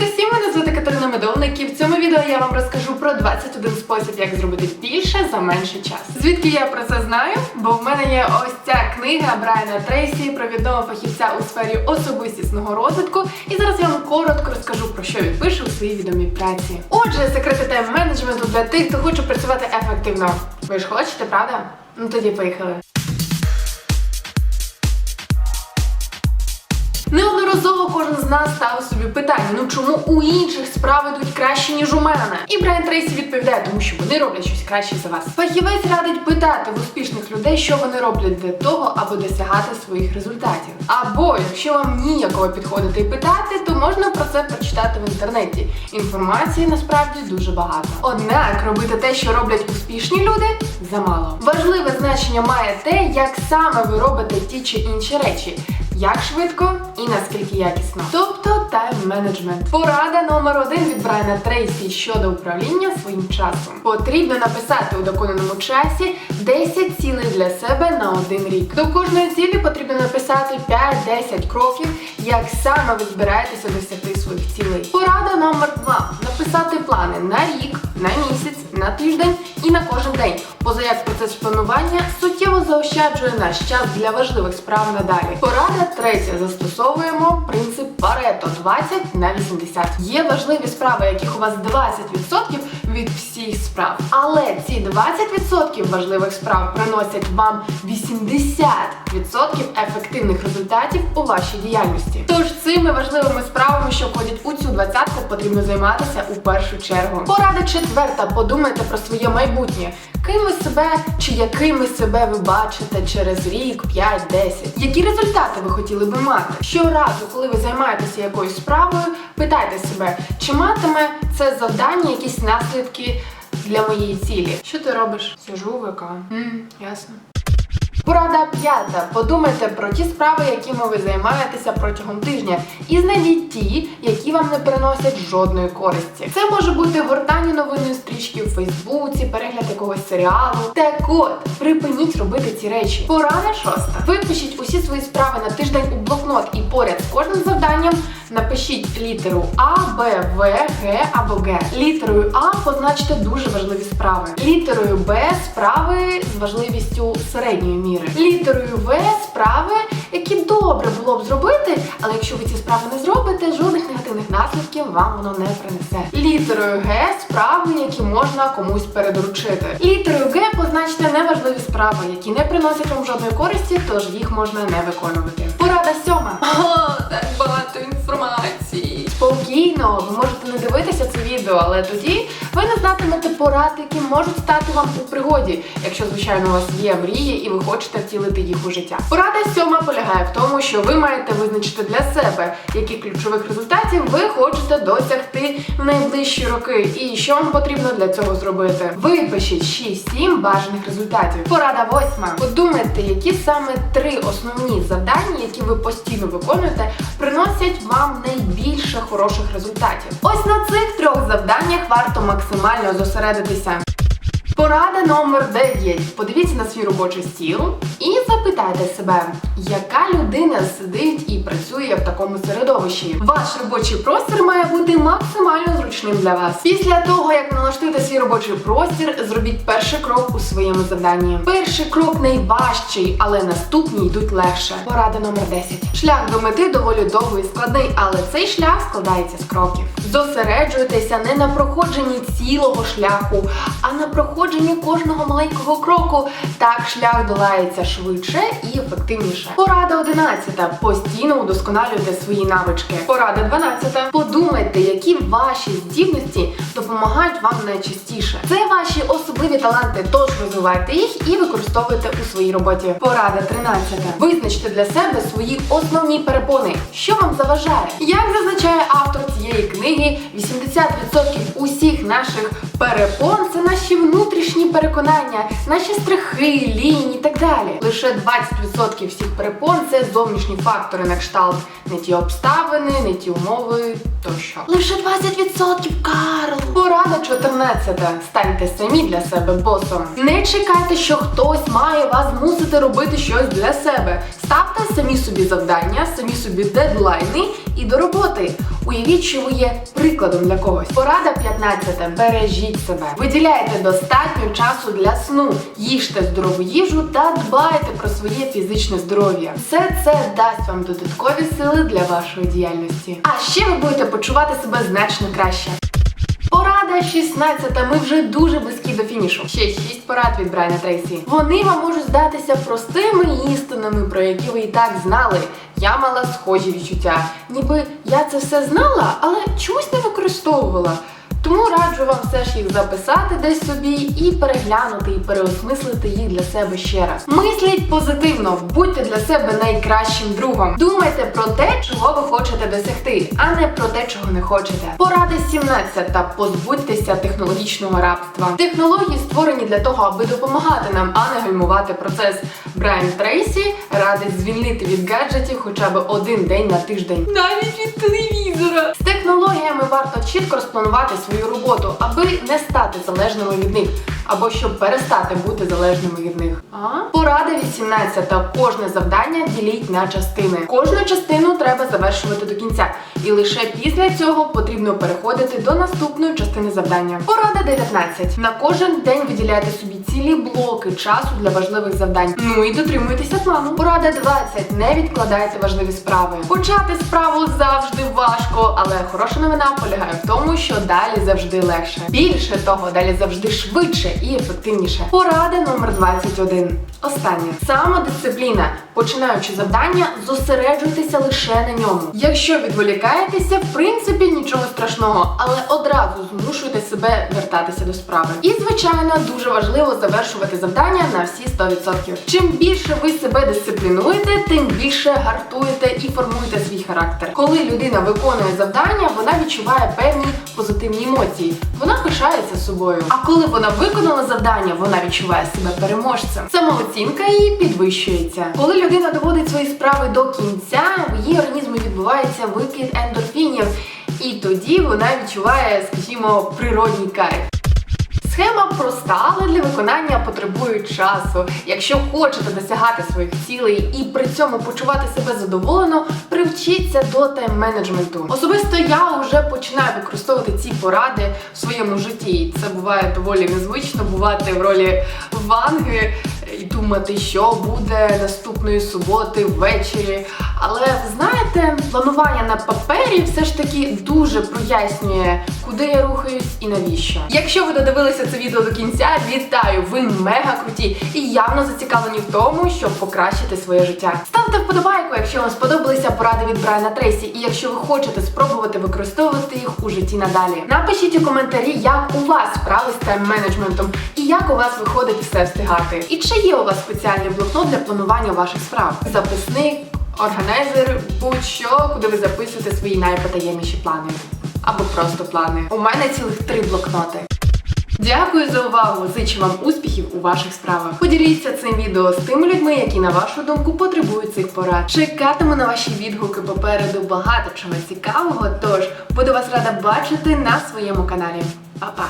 Привіт усім! Мене звати Катерина Медовник і в цьому відео я вам розкажу про 21 спосіб, як зробити більше за менший час. Звідки я про це знаю? Бо в мене є ось ця книга Брайана Трейсі про відомого фахівця у сфері особистісного розвитку. І зараз я вам коротко розкажу про що він пише у своїй відомій праці. Отже, секрети тайм-менеджменту для тих, хто хоче працювати ефективно. Ви ж хочете, правда? Ну тоді поїхали. Кожен з нас ставив собі питання: ну чому у інших справи йдуть краще, ніж у мене? І Брайан Трейсі відповідає, тому що вони роблять щось краще за вас. Фахівець радить питати в успішних людей, що вони роблять для того, аби досягати своїх результатів. Або якщо вам ніякого підходити і питати, то можна про це прочитати в інтернеті. Інформації насправді дуже багато. Однак робити те, що роблять успішні люди, замало. Важливе значення має те, як саме ви робите ті чи інші речі як швидко і наскільки якісно. Тобто тайм-менеджмент. Порада номер один від Брайана Трейсі щодо управління своїм часом. Потрібно написати у доконаному часі 10 цілей для себе на один рік. До кожної цілі потрібно написати 5-10 кроків, як саме ви збираєтеся досягти своїх цілей. Порада номер два: написати плани на рік, на місяць, на тиждень і на кожен день. Поза як процес планування суттєво заощаджує наш час для важливих справ надалі. Порада третя. Застосовуємо принцип Парето 20 на 80. Є важливі справи, яких у вас 20% від всіх справ. Але ці 20% важливих справ приносять вам 80% ефективних результатів у вашій діяльності. Тож цими важливими справами, що входять у цю двадцятку, потрібно займатися у першу чергу. Порада четверта. Подумайте про своє майбутнє. Ким ви себе чи якими себе ви бачите через рік, 5-10? Які результати ви хотіли би мати? Щоразу, коли ви займаєтеся якоюсь справою, питайте себе, чи матиме це завдання якісь наслідки для моєї цілі? Що ти робиш? Сижу в ВК. М, ясно. Порада п'ята. Подумайте про ті справи, якими ви займаєтеся протягом тижня, і знайдіть ті, які вам не приносять жодної користі. Це може бути гортання новинної стрічки в Фейсбуці, перегляд якогось серіалу. Так от, припиніть робити ці речі. Порада шоста. Випишіть усі свої справи на тиждень у блокнот і поряд з кожним завданням напишіть літеру А, Б, В, Г або Г. Літерою А позначте дуже важливі справи. Літерою Б справи з важливістю середньої міри. Літерою В справи, які добре було б зробити, але якщо ви ці справи не зробите, жодних негативних наслідків вам воно не принесе. Літерою Г справи, які можна комусь передоручити. Літерою Г позначте неважливі справи, які не приносять вам жодної користі, тож їх можна не виконувати. Порада сьома. О, так багато інформації. Спокійно, ви можете не дивитися це відео, але тоді ви не знатимете порад, які можуть стати вам у пригоді, якщо, звичайно, у вас є мрії і ви хочете втілити їх у життя. Порада сьома полягає в тому, що ви маєте визначити для себе, яких ключових результатів ви хочете досягти в найближчі роки, і що вам потрібно для цього зробити. Випишіть 6-7 бажаних результатів. Порада восьма. Подумайте, які саме три основні завдання, які ви постійно виконуєте, приносять вам найбільше хороших результатів. Ось на цих трьох завданнях варто максимально зосередитися. Порада номер 9. Подивіться на свій робочий стіл і запитайте себе, яка людина сидить і працює в такому середовищі. Ваш робочий простір має бути максимально зручним для вас. Після того, як налаштуєте свій робочий простір, зробіть перший крок у своєму завданні. Перший крок найважчий, але наступні йдуть легше. Порада номер 10. Шлях до мети доволі довгий і складний, але цей шлях складається з кроків. Зосереджуйтеся не на проходженні цілого шляху, а на проходженні кожного маленького кроку. Так шлях долається швидше і ефективніше. Порада 11. Постійно удосконалюйте свої навички. Порада 12. Подумайте, які ваші здібності допомагають вам найчастіше. Це ваші особливі таланти, тож розвивайте їх і використовуйте у своїй роботі. Порада 13. Визначте для себе свої основні перепони, що вам заважає. Як зазначає автор цієї книги, 80% усіх наших перепон це наші внутрішні переконання, наші страхи, лінь і так далі. Лише 20% всіх перепон це зовнішні фактори на кшталт, не ті обставини, не ті умови тощо. Лише 20% Карл! Порада 14. Станьте самі для себе босом. Не чекайте, що хтось має вас змусити робити щось для себе. Ставте самі собі завдання, самі собі дедлайни і до роботи. Уявіть, що ви є прикладом для когось. Порада 15. Бережіть себе. Виділяйте достатньо часу для сну, їжте здорову їжу та дбайте про своє фізичне здоров'я. Все це дасть вам додаткові сили для вашої діяльності. А ще ви будете почувати себе значно краще. Порада 16. Ми вже дуже близькі до фінішу. Ще 6 порад від Брайана Трейсі. Вони вам можуть здатися простими істинами, про які ви і так знали. Я мала схожі відчуття. Ніби я це все знала, але чомусь не використовувала. Тому раджу вам все ж їх записати десь собі і переглянути і переосмислити їх для себе ще раз. Мисліть позитивно, будьте для себе найкращим другом. Думайте про те, чого ви хочете досягти, а не про те, чого не хочете. Порада 17. Позбудьтеся технологічного рабства. Технології створені для того, аби допомагати нам, а не гальмувати процес. Брайан Трейсі радить звільнити від гаджетів хоча б один день на тиждень. Навіть від телевізора. З технологіями варто чітко розпланувати свою роботу, аби не стати залежними від них, або щоб перестати бути залежними від них. А? Порада 18. Кожне завдання діліть на частини. Кожну частину треба завершувати до кінця, і лише після цього потрібно переходити до наступної частини завдання. Порада 19. На кожен день виділяйте собі цілі блоки часу для важливих завдань. Ну і дотримуйтеся плану. Порада 20. Не відкладайте важливі справи. Почати справу завжди важко, але хороша новина полягає в тому, що далі завжди легше. Більше того, далі завжди швидше і ефективніше. Порада номер 21. Останнє. Самодисципліна. Починаючи завдання, зосереджуйтеся лише на ньому. Якщо відволікаєтеся, в принципі нічого страшного, але одразу змушуйте себе вертатися до справи. І звичайно, дуже важливо завершувати завдання на всі 100%. Чим більше ви себе дисциплінуєте, тим більше гартуєте і формуєте свій характер. Коли людина виконує завдання, вона відчуває певні позитивні емоції. Вона пишається собою. А коли вона виконала завдання, вона відчуває себе переможцем. Самооцінка її підвищується. Коли людина доводить свої справи до кінця, в її організмі відбувається викид ендорфінів, і тоді вона відчуває, скажімо, природній кайф. Схема проста, але для виконання потребує часу. Якщо хочете досягати своїх цілей і при цьому почувати себе задоволено, привчіться до тайм-менеджменту. Особисто я вже починаю використовувати ці поради в своєму житті. І Це буває доволі незвично бувати в ролі ванги і думати, що буде наступної суботи ввечері. Але знаєте, планування на папері все ж таки дуже прояснює, куди я рухаюсь і навіщо. Якщо ви додивилися це відео до кінця, вітаю! Ви мега круті і явно зацікавлені в тому, щоб покращити своє життя. Ставте вподобайку, якщо вам сподобалися поради від Брайана Трейсі, і якщо ви хочете спробувати використовувати їх у житті надалі. Напишіть у коментарі, як у вас справи з тайм-менеджментом і як у вас виходить все встигати. І чи є у вас спеціальний блокнот для планування ваших справ? Записник, органайзер, будь-що, куди ви записуєте свої найпотаємніші плани. Або просто плани. У мене цілих три блокноти. Дякую за увагу! Зичу вам успіхів у ваших справах. Поділіться цим відео з тими людьми, які, на вашу думку, потребують цих порад. Чекатиму на ваші відгуки попереду багато чого цікавого. Тож буду вас рада бачити на своєму каналі. Па-па!